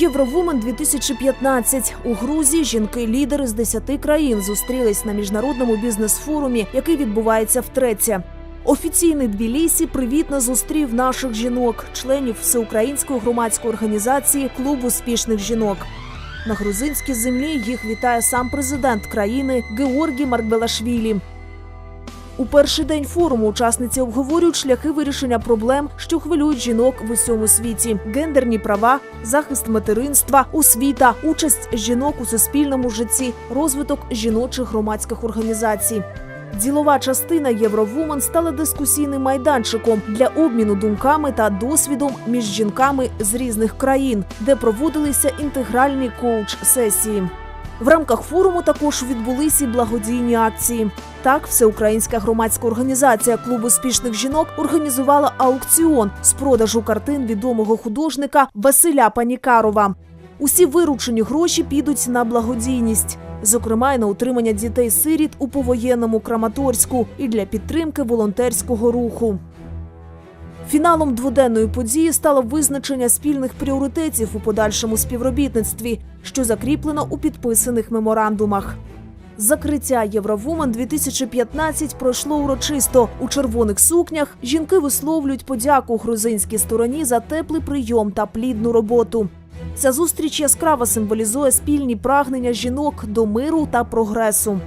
Євровумен 2015 у Грузії жінки-лідери з 10 країн зустрілись на міжнародному бізнес-форумі, який відбувається втретє. Офіційний Тбілісі привітно зустрів наших жінок, членів всеукраїнської громадської організації Клуб успішних жінок. На грузинській землі їх вітає сам президент країни Георгій Маркбелашвілі. У перший день форуму учасниці обговорюють шляхи вирішення проблем, що хвилюють жінок в усьому світі: гендерні права, захист материнства, освіта, участь жінок у суспільному житті, розвиток жіночих громадських організацій. Ділова частина Євровумен стала дискусійним майданчиком для обміну думками та досвідом між жінками з різних країн, де проводилися інтегральні коуч-сесії. В рамках форуму також відбулися благодійні акції. Так, всеукраїнська громадська організація Клуб успішних жінок організувала аукціон з продажу картин відомого художника Василя Панікарова. Усі виручені гроші підуть на благодійність, зокрема й на утримання дітей-сиріт у повоєнному Краматорську і для підтримки волонтерського руху. Фіналом дводенної події стало визначення спільних пріоритетів у подальшому співробітництві, що закріплено у підписаних меморандумах. Закриття Євровумен 2015 пройшло урочисто. У червоних сукнях жінки висловлюють подяку грузинській стороні за теплий прийом та плідну роботу. Ця зустріч яскраво символізує спільні прагнення жінок до миру та прогресу.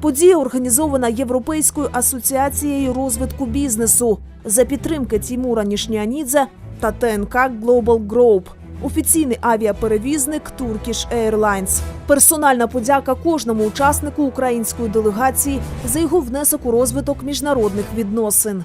Подія організована Європейською асоціацією розвитку бізнесу за підтримки Тімура Нішнянідзе та ТНК Global Group, офіційний авіаперевізник Turkish Airlines. Персональна подяка кожному учаснику української делегації за його внесок у розвиток міжнародних відносин.